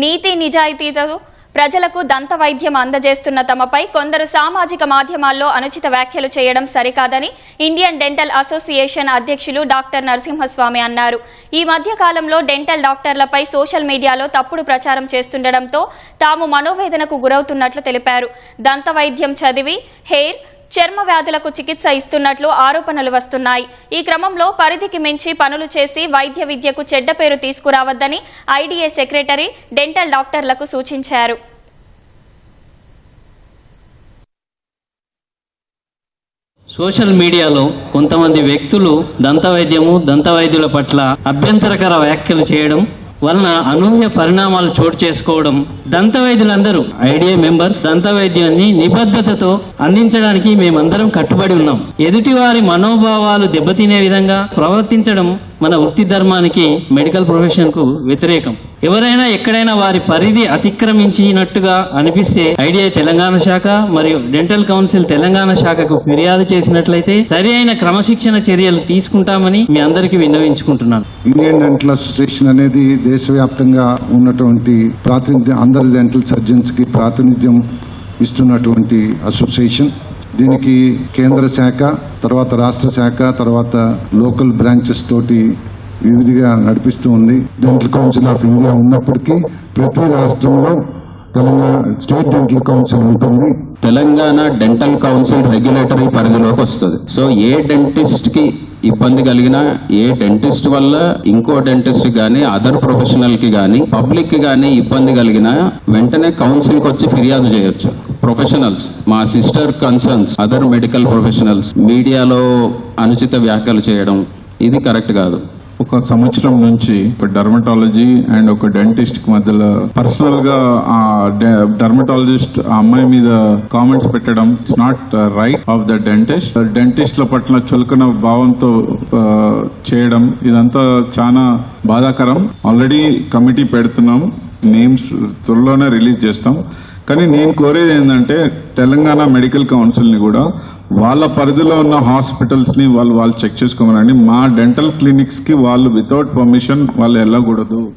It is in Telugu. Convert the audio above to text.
నీతి నిజాయితీతో ప్రజలకు దంత వైద్యం అందజేస్తున్న తమపై కొందరు సామాజిక మాధ్యమాల్లో అనుచిత వ్యాఖ్యలు చేయడం సరికాదని ఇండియన్ డెంటల్ అసోసియేషన్ అధ్యక్షులు డాక్టర్ నరసింహస్వామి అన్నారు. ఈ మధ్య కాలంలో డెంటల్ డాక్టర్లపై సోషల్ మీడియాలో తప్పుడు ప్రచారం చేస్తుండటంతో తాము మనోవేదనకు గురవుతున్నట్లు తెలిపారు. దంత వైద్యం చదివి హెయిర్ చర్మ వ్యాధులకు చికిత్స ఇస్తున్నట్లు ఆరోపణలు వస్తున్నాయి. ఈ క్రమంలో పరిధికి మించి పనులు చేసి వైద్య విద్యకు చెడ్డ పేరు తీసుకురావద్దని ఐడిఏ సెక్రటరీ డెంటల్ డాక్టర్లకు సూచించారు. సోషల్ మీడియాలో కొంతమంది వ్యక్తులు దంతవైద్యము దంతవైద్యుల పట్ల అభ్యంతరకర వ్యాఖ్యలు చేయడం వలన అనూహ్య పరిణామాలు చోటు చేసుకోవడం దంతవైద్యులందరూ ఐడియా మెంబర్స్ దంతవైద్యాన్ని నిబద్ధతతో అందించడానికి మేమందరం కట్టుబడి ఉన్నాం. ఎదుటి వారి మనోభావాలు దెబ్బతినే విధంగా ప్రవర్తించడం మన వృత్తి ధర్మానికి మెడికల్ ప్రొఫెషన్కు వ్యతిరేకం. ఎవరైనా ఎక్కడైనా వారి పరిధి అతిక్రమించినట్టుగా అనిపిస్తే ఐడిఐ తెలంగాణ శాఖ మరియు డెంటల్ కౌన్సిల్ తెలంగాణ శాఖకు ఫిర్యాదు చేసినట్లయితే సరి అయిన క్రమశిక్షణ చర్యలు తీసుకుంటామని మీ అందరికీ విన్నవించుకుంటున్నాను. ఇండియన్ డెంటల్ అసోసియేషన్ అనేది దేశవ్యాప్తంగా ఉన్నటువంటి ప్రాతినిధ్యం అందరి డెంటల్ సర్జన్స్కి ప్రాతినిధ్యం ఇస్తున్నటువంటి అసోసియేషన్ దీనికి కేంద్ర శాఖ తర్వాత రాష్ట్ర శాఖ తర్వాత లోకల్ బ్రాంచెస్ తోటి వివిధిగా నడిపిస్తూ ఉంది. డెంటల్ కౌన్సిల్ ఆఫ్ ఇండియా ఉన్నప్పటికీ ప్రతి రాష్ట్రంలో తెలంగాణ స్టేట్ డెంటల్ కౌన్సిల్ ఉంటుంది. తెలంగాణ డెంటల్ కౌన్సిల్ రెగ్యులేటరీ పరిధిలోకి వస్తుంది. సో ఏ డెంటిస్ట్కి ఇబ్బంది కలిగినా ఏ డెంటిస్ట్ వల్ల ఇంకో డెంటిస్ట్ గానీ అదర్ ప్రొఫెషనల్కి గానీ పబ్లిక్కి గానీ ఇబ్బంది కలిగినా వెంటనే కౌన్సిల్కి వచ్చి ఫిర్యాదు చేయొచ్చు. ప్రొఫెషనల్స్ మా sister concerns other medical professionals మీడియాలో అనుచిత వ్యాఖ్యలు చేయడం ఇది కరెక్ట్ కాదు. ఒక సంవత్సరం నుంచి ఒక డర్మటాలజీ అండ్ ఒక డెంటిస్ట్కి మధ్యలో పర్సనల్గా ఆ డర్మటాలజిస్ట్ ఆ అమ్మాయి మీద కామెంట్స్ పెట్టడం it's not right of the dentist డెంటిస్ట్ల పట్ల చులకన భావంతో చేయడం ఇదంతా చాలా బాధాకరం. ఆల్రెడీ కమిటీ పెడుతున్నాం. నేమ్స్ త్వరలోనే రిలీజ్ చేస్తాం. కానీ నేను కోరేది ఏంటంటే తెలంగాణ మెడికల్ కౌన్సిల్ని కూడా వాళ్ళ పరిధిలో ఉన్న హాస్పిటల్స్ని వాళ్ళు వాళ్ళు చెక్ చేసుకోమనండి. మా డెంటల్ క్లినిక్స్కి వాళ్ళు వితౌట్ పర్మిషన్ వాళ్ళు వెళ్ళకూడదు.